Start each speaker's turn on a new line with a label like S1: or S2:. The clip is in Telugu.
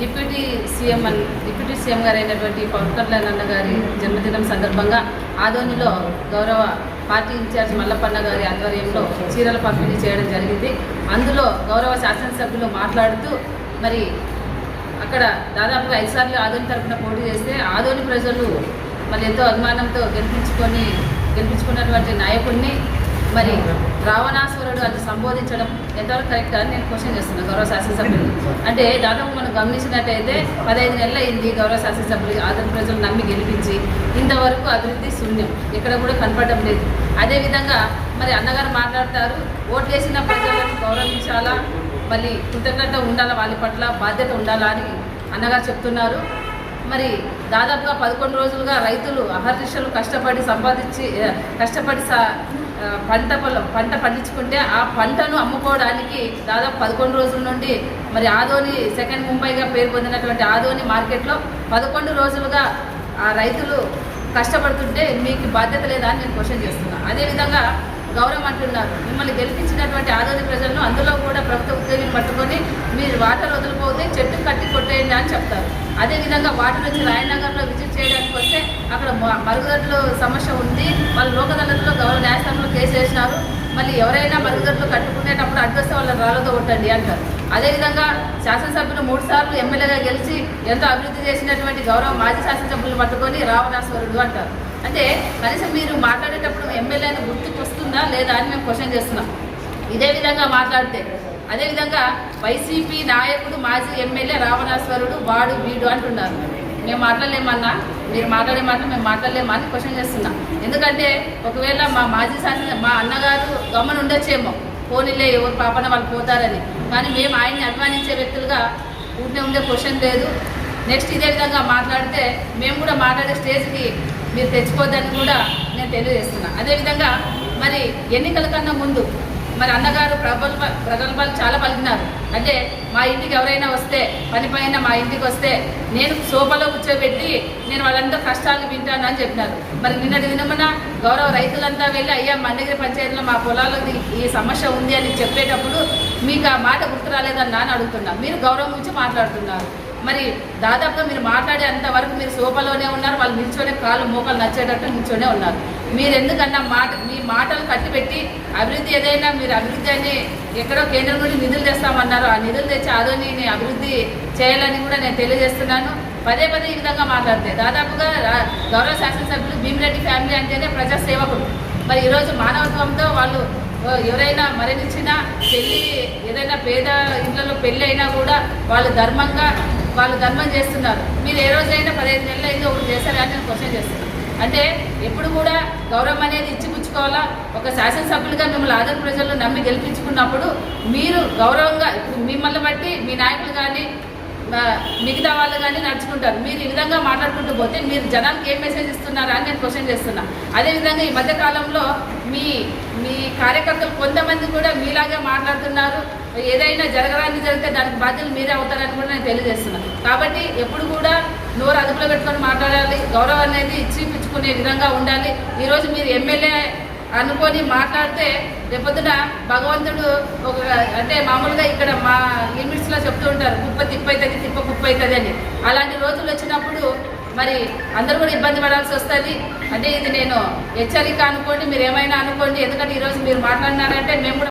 S1: డిప్యూటీ సీఎం అన్- డిప్యూటీ సీఎం గారు అయినటువంటి పవన్ కళ్యాణ్ అన్న గారి జన్మదినం సందర్భంగా ఆదోనిలో గౌరవ పార్టీ ఇన్ఛార్జ్ మల్లప్పన్న గారి ఆధ్వర్యంలో చీరల పంపిణీ చేయడం జరిగింది. అందులో గౌరవ శాసనసభ్యులు మాట్లాడుతూ మరి అక్కడ దాదాపుగా ఐదు సార్లు ఆదోని తరఫున పోటీ చేస్తే ఆదోని ప్రజలు మరి ఎంతో అభిమానంతో గెలిపించుకొని గెలిపించుకున్నటువంటి నాయకుడిని మరి రావణాసురుడు అని సంబోధించడం ఎంతవరకు కరెక్ట్ అని నేను క్వశ్చన్ చేస్తున్నాను గౌరవ శాసనసభ్యులు. అంటే దాదాపు మనం గమనించినట్టయితే పదహైదు నెలలు అయింది గౌరవ శాసనసభ్యులు ఆదరణ ప్రజలు నమ్మి గెలిపించి ఇంతవరకు అభివృద్ధి శూన్యం. ఇక్కడ కూడా కనపడడం లేదు. అదేవిధంగా మరి అన్నగారు మాట్లాడతారు ఓట్లేసిన ప్రజలను గౌరవించాలా? మళ్ళీ కృతజ్ఞత ఉండాలా వాళ్ళ పట్ల? బాధ్యత ఉండాలా అని అన్నగారు చెప్తున్నారు. మరి దాదాపుగా పదకొండు రోజులుగా రైతులు అహర్నిశలు కష్టపడి సంపాదించి కష్టపడి సా పంట పొలం పంట పండించుకుంటే ఆ పంటను అమ్ముకోవడానికి దాదాపు పదకొండు రోజుల నుండి మరి ఆదోని సెకండ్ ముంబైగా పేరు పొందినటువంటి ఆదోని మార్కెట్లో పదకొండు రోజులుగా ఆ రైతులు కష్టపడుతుంటే మీకు బాధ్యత లేదా అని నేను క్వశ్చన్ చేస్తున్నాను అదేవిధంగా గౌరవం అంటున్నారు మిమ్మల్ని గెలిపించినటువంటి ఆదోని ప్రజలను అందులో కూడా ప్రభుత్వ ఉద్యోగిని పట్టుకొని మీరు వాటర్ వదిలిపోతే చెట్టు కట్టి కొట్టేయండి అని చెప్తారు. అదేవిధంగా వాటర్ వచ్చి రాయనగర్లో విజిట్ వాళ్ళ మరుగుదొడ్లు సమస్య ఉంది. వాళ్ళు లోకదళతలో గౌరవ న్యాయస్థానంలో కేసు వేసినారు. మళ్ళీ ఎవరైనా మరుగుదొడ్లు కట్టుకునేటప్పుడు అడ్డొస్తే వాళ్ళని రాళ్ళతో కొట్టండి అంటారు. అదేవిధంగా శాసనసభ్యులు మూడు సార్లు ఎమ్మెల్యేగా గెలిచి ఎంతో అభివృద్ధి చేసినటువంటి గౌరవ మాజీ శాసనసభ్యులు పట్టుకొని రావణాశ్వరుడు అంటారు. అంటే కనీసం మీరు మాట్లాడేటప్పుడు ఎమ్మెల్యేని గుర్తుకు వస్తుందా లేదా అని మేము క్వశ్చన్ చేస్తున్నాం. ఇదే విధంగా మాట్లాడితే అదేవిధంగా వైసీపీ నాయకుడు మాజీ ఎమ్మెల్యే రావణాశ్వరుడు వాడు వీడు అంటున్నారు. మేము మాట్లాడలేమన్నా మీరు మాట్లాడే మాత్రం మేము మాట్లాడలేమా అని క్వశ్చన్ చేస్తున్నాం. ఎందుకంటే ఒకవేళ మా మాజీ శాసన మా అన్నగారు గమన ఉండొచ్చేమో. పోనీలే ఎవరు పాపన వాళ్ళు పోతారని. కానీ మేము ఆయన్ని అభిమానించే వ్యక్తులుగా ఊరినే ఉండే క్వశ్చన్ లేదు. నెక్స్ట్ ఇదే విధంగా మాట్లాడితే మేము కూడా మాట్లాడే స్టేజ్కి మీరు తెచ్చుకోవద్దని కూడా నేను తెలియజేస్తున్నా. అదేవిధంగా మరి ఎన్నికల కన్నా ముందు మరి అన్నగారు ప్రగల్భ ప్రగల్భాలు చాలా పలికినారు. అంటే మా ఇంటికి ఎవరైనా వస్తే పని పైన మా ఇంటికి వస్తే నేను సోఫాలో కూర్చోబెట్టి నేను వాళ్ళందరూ కష్టాలు వింటాను అని చెప్పినారు. మరి నిన్నటి దినమున గౌరవ రైతులంతా వెళ్ళి అయ్యా మండగిరి పంచాయతీలో మా పొలాల్లో ఈ- సమస్య ఉంది అని చెప్పేటప్పుడు మీకు ఆ మాట గుర్తు రాలేదన్నా అని అడుగుతున్నా. మీరు గౌరవం గురించి మాట్లాడుతున్నారు. మరి దాదాపుగా మీరు మాట్లాడే అంతవరకు మీరు సోఫాలోనే ఉన్నారు వాళ్ళు నిల్చొనే కాళ్ళు మోకాలు నచ్చేటట్టు నిల్చొనే ఉన్నారు. మీరు ఎందుకన్నా మాట మీ మాటలు కట్టిపెట్టి అభివృద్ధి ఏదైనా మీరు అభివృద్ధి అని ఎక్కడో కేంద్రం నుండి నిధులు తెస్తామన్నారు. ఆ నిధులు తెచ్చి ఆదోని అభివృద్ధి చేయాలని కూడా నేను తెలియజేస్తున్నాను. పదే పదే ఈ విధంగా మాట్లాడితే దాదాపుగా గౌరవ శాసనసభ్యులు భీమిరెడ్డి ఫ్యామిలీ అంటేనే ప్రజా సేవకుడు మరి ఈరోజు మానవత్వంతో వాళ్ళు ఎవరైనా మరణించినా పెళ్ళి ఏదైనా పేద ఇళ్ళలో పెళ్ళి అయినా కూడా వాళ్ళు ధర్మంగా వాళ్ళు ధర్మం చేస్తున్నారు. మీరు ఏ రోజైనా పదిహేను నెలలు అయితే ఒకటి చేశారా అని నేను క్వశ్చన్ చేస్తున్నాను. అంటే ఎప్పుడు కూడా గౌరవం అనేది ఇచ్చిపుచ్చుకోవాలా? ఒక శాసనసభ్యులుగా మిమ్మల్ని ఆదరణ ప్రజలు నమ్మి గెలిపించుకున్నప్పుడు మీరు గౌరవంగా మిమ్మల్ని బట్టి మీ నాయకులు కానీ మిగతా వాళ్ళు కానీ నడుచుకుంటారు. మీరు ఈ విధంగా మాట్లాడుకుంటూ పోతే మీరు జనానికి ఏం మెసేజ్ ఇస్తున్నారా అని నేను క్వశ్చన్ చేస్తున్నా. అదేవిధంగా ఈ మధ్య కాలంలో మీ మీ కార్యకర్తలు కొంతమంది కూడా మీలాగే మాట్లాడుతున్నారు. ఏదైనా జరగరాని జరిగితే దానికి బాధ్యతలు మీరే అవుతారని కూడా నేను తెలియజేస్తున్నాను కాబట్టి ఎప్పుడు కూడా నోరు అదుపులో పెట్టుకొని మాట్లాడాలి. గౌరవం అనేది ఇచ్చి విధంగా ఉండాలి. ఈరోజు మీరు ఎమ్మెల్యే అనుకొని మాట్లాడితే రేపొద్దున భగవంతుడు ఒక అంటే మామూలుగా ఇక్కడ మా లిమిట్స్లో చెప్తూ ఉంటారు కుప్ప తిప్ప అవుతుంది తిప్ప కుప్ప అవుతుంది అని. అలాంటి రోజులు వచ్చినప్పుడు మరి అందరూ కూడా ఇబ్బంది పడాల్సి వస్తుంది. అంటే ఇది నేను హెచ్చరిక అనుకోండి మీరు ఏమైనా అనుకోండి ఎందుకంటే ఈరోజు మీరు మాట్లాడినారంటే మేము కూడా